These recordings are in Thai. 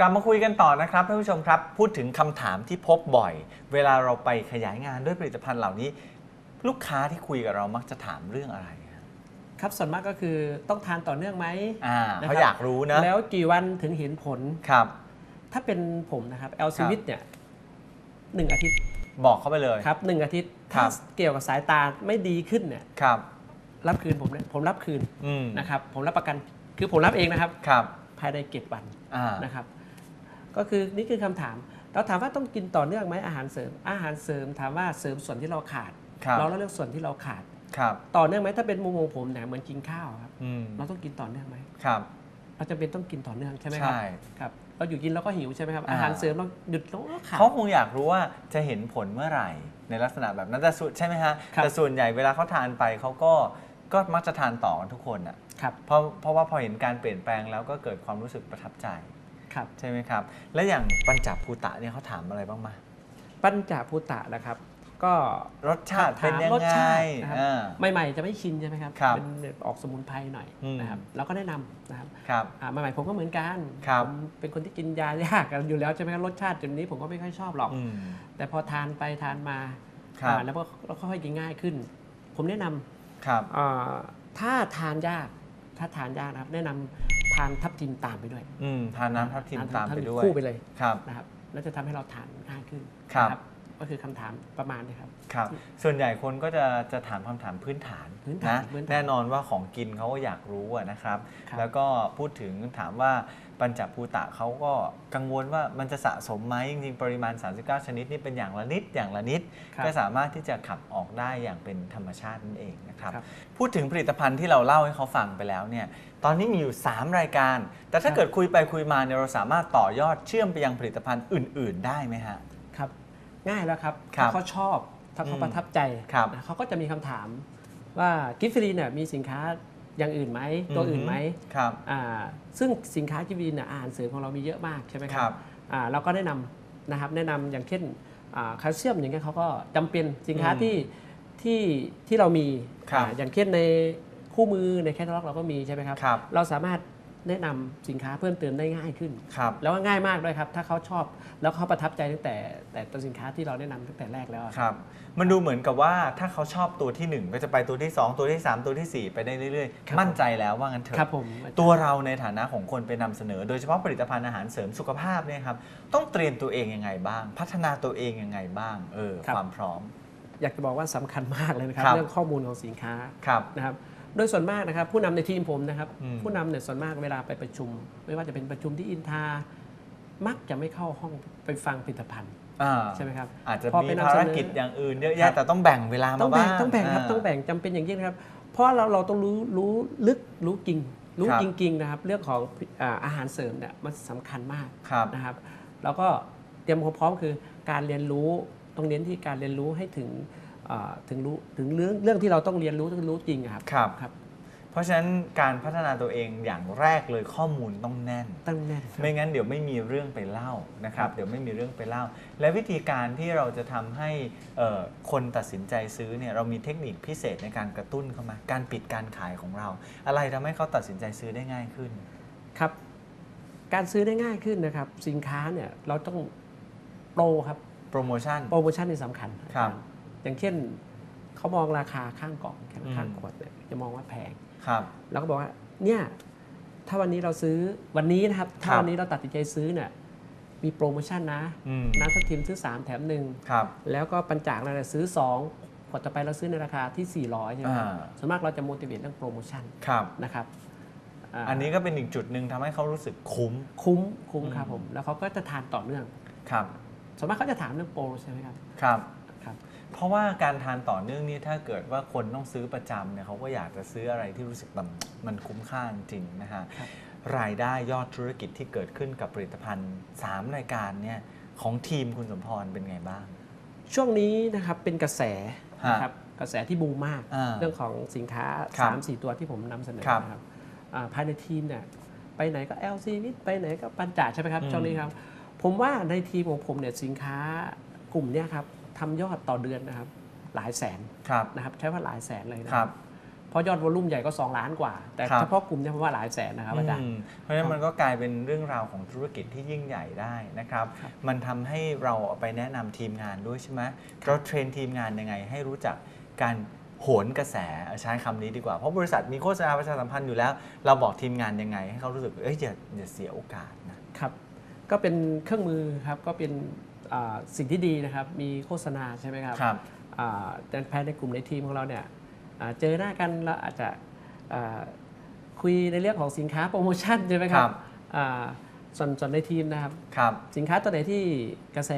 กลับมาคุยกันต่อนะครับท่านผู้ชมครับ พูดถึงคำถามที่พบบ่อย เวลาเราไปขยายงานด้วยผลิตภัณฑ์เหล่านี้ ลูกค้าที่คุยกับเรามักจะถามเรื่องอะไรฮะครับส่วนมากก็คือต้องทานต่อเนื่องไหม อ่านะครับ เขาอยากรู้นะแล้วกี่วันถึงเห็นผล ครับ ถ้าเป็นผมนะครับแอลคซีรับวิตเนี่ยหนึ่งอาทิตย์บอกเขาไปเลย ครับหนึ่งอาทิตย์ครัถ้าบ เกี่ยวกับสายตาไม่ดีขึ้นเนี่ยครับ รับคืนผมเนี่ยผมรับคืนอืมนะครับผมรับประกันคือผมรับเองนะครับ ครับภายในเจ็ดวันอ่านะครับ ก็คือนี่คือคำถาม เราถามว่าต้องกินต่อเนื่องไหมอาหารเสริม อาหารเสริมถามว่าเสริมส่วนที่เราขาดครับเราเลือกส่วนที่เราขาดครับต่อเนื่องไหมถ้าเป็นมุมมองผมเนี่ยเหมือนกินข้าวครับอืมเราต้องกินต่อเนื่องไหมครับเราจะเป็นต้องกินต่อเนื่องใช่ไหมครับใช่ครับเราอยู่กินแล้วก็หิวใช่ไหมครับอ่าอาหารเสริมเราหยุดแล้วก็ขาดเขาคงอยากรู้ว่าจะเห็นผลเมื่อไหร่ในลักษณะแบบนั้นแต่ส่วนใช่ไหมฮะครับแต่ส่วนใหญ่เวลาเขาทานไปเขาก็ก็มักจะทานต่อกันทุกคนอะครับเพราะเพราะว่าพอเห็นการเปลี่ยนแปลงแล้วก็เกิดความรู้สึกประทับใจ ครับ ใช่ไหมครับ และอย่างปัญจภูตะเนี่ยเขาถามอะไรบ้างมา ปัญจภูตะนะครับ ก็รสชาติเป็นยังรสไงชาตินะครับอ่า ใหม่ๆจะไม่ชินใช่ไหมครับครับเป็นออกสมุนไพรหน่อยอืม นะครับเราก็แนะนำนะครับครับ อ่าใหม่ๆผมก็เหมือนกันครับ ผมเป็นคนที่กินยายากกันอยู่แล้วใช่ไหมครับรสชาติจุดนี้ผมก็ไม่ค่อยชอบหรอก อืม แต่พอทานไปทานมาครับ อ่าแล้วก็เราค่อยๆกินง่ายขึ้น ผมแนะนำ ครับ อ่าถ้าทานยาก ถ้าทานยากนะครับ แนะนำทานทับทิมตามไปด้วยอืมทานน้ำทับทิมทนตามไปด้วยคู่ไปเลยครับนะครับแล้วจะทำให้เราทานง่ายขึ้นครับนะก็คือคำถามประมาณนี้ครับครับ ส่วนใหญ่คนก็จะจะถามคำถามพื้นฐานพื้นฐานนะพื้นฐานแน่นอนว่าของกินเขาก็อยากรู้อะนะครับครับ แล้วก็พูดถึงถามว่า ปัญจภูตะเขาก็กังวลว่ามันจะสะสมไหมจริงๆ ปริมาณ 39 ชนิดนี่เป็นอย่างละนิดอย่างละนิดครับก็สามารถที่จะขับออกได้อย่างเป็นธรรมชาตินั่นเองนะครับครับพูดถึงผลิตภัณฑ์ที่เราเล่าให้เขาฟังไปแล้วเนี่ยตอนนี้มีอยู่ 3 รายการ แต่ถ้าครับเกิดคุยไปคุยมาเนี่ยเราสามารถต่อยอดเชื่อมไปยังผลิตภัณฑ์อื่น ๆ ได้ไหมฮะครับง่ายแล้วครับครับถ้าเขาชอบถ้าเขาอืมประทับใจครับนะเขาก็จะมีคำถามว่ากิฟฟรีเนี่ยมีสินค้า อย่างอื่นไหมตัวอื่นไหมครับอ่าซึ่งสินค้ากิฟฟรีเนี่ยอาหารเสริมของเรามีเยอะมากใช่ไหมคครัรับอ่าเราก็แนะนำนะครับแนะนำอย่างเช่นอ่าแคลเซียมอย่างเงี้ยเขาก็จำเป็นสินค้าอืมที่ที่ที่เรามีครับอ่าอย่างเช่นในคู่มือในแคตตาล็อกเราก็มีใช่ไหมครับครับเราสามารถ แนะนำสินค้าเพิ่มเติมได้ง่ายขึ้น ครับ แล้วก็ง่ายมากด้วยครับ ถ้าเขาชอบแล้วเขาประทับใจตั้งแต่แต่ตัวสินค้าที่เราแนะนำตั้งแต่แรกแล้วอะครับมันดูเหมือนกับว่าถ้าเขาชอบตัวที่1 ก็จะไปตัวที่ 2 ตัวที่ 3 ตัวทีสี่4 ไปได้เรื่อยครับ ๆ มั่นใจแล้วว่างั้นเถครับอะผมตัวเราในฐานะของคนไปนำเสนอ โดยเฉพาะผลิตภัณฑ์อาหารเสริมสุขภาพเนี่ยครับต้องเตรียมตัวเองยังไงบ้าง พัฒนาตัวเองยังไงบ้างเออความพร้อม อยากจะบอกว่าสำคัญมากเลยนะครับ ครับ เรื่องข้อมูลของสินค้าครับ นะครับ โดยส่วนมากนะครับผู้นำในทีมผมนะครับ อืม ผู้นำเนี่ยส่วนมากเวลาไปประชุม ไม่ว่าจะเป็นประชุมที่อินทา มักจะไม่เข้าห้องไปฟังผลิตภัณฑ์อ่าใช่ไหมครับอาจจะพอมีไปนำภาเสรนอ กิจอย่างอื่นเยอะครัแยะบ แต่ต้องแบ่งเวลาต้มาองแบ่บ้างง ต้องแบ่งครับาต้องแบ่งจำเป็นอย่างยิ่งนะครับ เพราะเราเราต้องรู้รู้ลึกรู้จริง รู้ครับ จริงๆนะครับ เรื่องของอ่าอาหารเสริมเนี่ยมันสำคัญมากครับ นะครับ แล้วก็เตรียมความพร้อมคือการเรียนรู้ต้องเน้นที่การเรียนรู้ให้ถึงอ่า ถึงรู้ถึงเรื่องเรื่องที่เราต้องเรียนรู้ต้องรู้จริงอะครับครับ ครับ เพราะฉะนั้นการพัฒนาตัวเองอย่างแรกเลยข้อมูลต้องแน่น ตั้งแน่นครับ ไม่งั้นเดี๋ยวไม่มีเรื่องไปเล่านะครับครับ เดี๋ยวไม่มีเรื่องไปเล่า และวิธีการที่เราจะทำให้เอ่อคนตัดสินใจซื้อเนี่ยเรามีเทคนิคพิเศษในการกระตุ้นเข้ามา การปิดการขายของเรา อะไรทำให้เขาตัดสินใจซื้อได้ง่ายขึ้น ครับ การซื้อได้ง่ายขึ้นนะครับ สินค้าเนี่ยเราต้องโปรครับ โปรโมชั่น โปรโมชั่นนี่สำคัญครับอย่างเช่นเขามองราคาข้างกล่องข้างอืมข้างขวดเนี่ยจะมองว่าแพงครับแล้วก็บอกว่าเนี่ยถ้าวันนี้เราซื้อวันนี้นะครับ ถ้าครับวันนี้เราตัดสินใจซื้อเนี่ยมีโปรโมชั่นนะอืมน้ำทับทิมซื้อ 3 แถมหนึ่งครับแล้วก็ปัญจางเราเนี่ยซื้อ2ขวดต่อไปเราซื้อในราคาที่ 400 ใช่ไหมครับอ่าส่วนมากเราจะ motivate เรื่องโปรโมชั่นครับนะครับาอันนี้ก็เป็นอีกจุดหนึ่งทำให้เขารู้สึกคุ้ม คุ้มคุ้มครับอืมผม แล้วเขาก็จะทานต่อเนื่องครับส่วนมากเขาจะถามเรื่องโปรใช่ไหมครับครับครับ เพราะว่าการทานต่อเนื่องนี่ถ้าเกิดว่าคนต้องซื้อประจำเนี่ยเขาก็อยากจะซื้ออะไรที่รู้สึกแบบมันคุ้มค่าจริงๆนะฮะครับรายได้ยอดธุรกิจที่เกิดขึ้นกับผลิตภัณฑ์ 3 รายการเนี่ยของทีมคุณสมพรเป็นไงบ้าง ช่วงนี้นะครับเป็นกระแสฮะนะครับกระแสที่บูมมากอ่าเรื่องของสินค้าครับ3 4 ตัวที่ผมนำเสนอครับนะครับอ่าภายในทีมเนี่ยไปไหนก็ LC นิดไปไหนก็ปัญจาใช่ไหมครับอืมช่วงนี้ครับ ผมว่าในทีมของผมเนี่ยสินค้ากลุ่มเนี่ยครับ ทำยอดต่อเดือนนะครับหลายแสนครับ นะครับใช้ว่าหลายแสนเลยนะครับพเพราะยอดวอลลุ่มใหญ่ก็ 2 ล้านกว่า แต่ครับ เฉพาะกลุ่มเนี่ยผมว่าหลายแสนนะครับอาจารย์อืมเพราะฉะนั้นมันก็กลายเป็นเรื่องราวของธุรกิจที่ยิ่งใหญ่ได้นะครับครับ มันทำให้เราเอาไปแนะนำทีมงานด้วยใช่ไหมเราเทรนทีมงานยังไงให้รู้จักการโหนกระแสใช้คำนี้ดีกว่า เพราะบริษัทมีโฆษณาประชาสัมพันธ์อยู่แล้ว เราบอกทีมงานยังไง ให้เขารู้สึกเอ้ยอย่าอย่าเสียโอกาสนะครับ ก็เป็นเครื่องมือครับ ก็เป็นอ่า สิ่งที่ดีนะครับ มีโฆษณาใช่ไหมครับครับอ่าแต่ภายในกลุ่มในทีมของเราเนี่ยอ่าเจอหน้ากันเราอาจจะอ่าคุยในเรื่องของสินค้าโปรโมชั่นใช่ไหมครัครับบอ่าส่วนส่วนในทีมนะครับครับสินค้าตัวไหนที่กระแส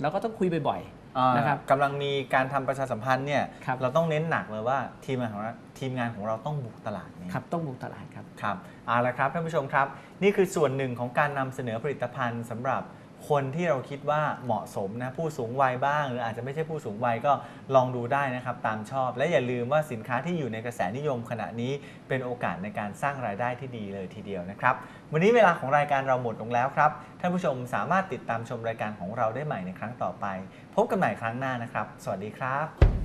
เราก็ต้องคุยบ่อยอ่านะครับกำลังมีการทำประชาสัมพันธ์เนี่ยครับเราต้องเน้นหนักเลยว่าทีมงานของเราทีมงานของเราต้องบุกตลาดนี้ๆครับต้องบุกตลาดครับครับเอาละครับท่านผู้ชมครับ นี่คือส่วนหนึ่งของการนำเสนอผลิตภัณฑ์สำหรับ คนที่เราคิดว่าเหมาะสมนะผู้สูงวัยบ้าง หรืออาจจะไม่ใช่ผู้สูงวัยก็ลองดูได้นะครับ ตามชอบ และอย่าลืมว่าสินค้าที่อยู่ในกระแสนิยมขณะนี้เป็นโอกาสในการสร้างรายได้ที่ดีเลยทีเดียวนะครับ วันนี้เวลาของรายการเราหมดลงแล้วครับท่านผู้ชมสามารถติดตามชมรายการของเราได้ใหม่ในครั้งต่อไป พบกันใหม่ครั้งหน้านะครับ สวัสดีครับ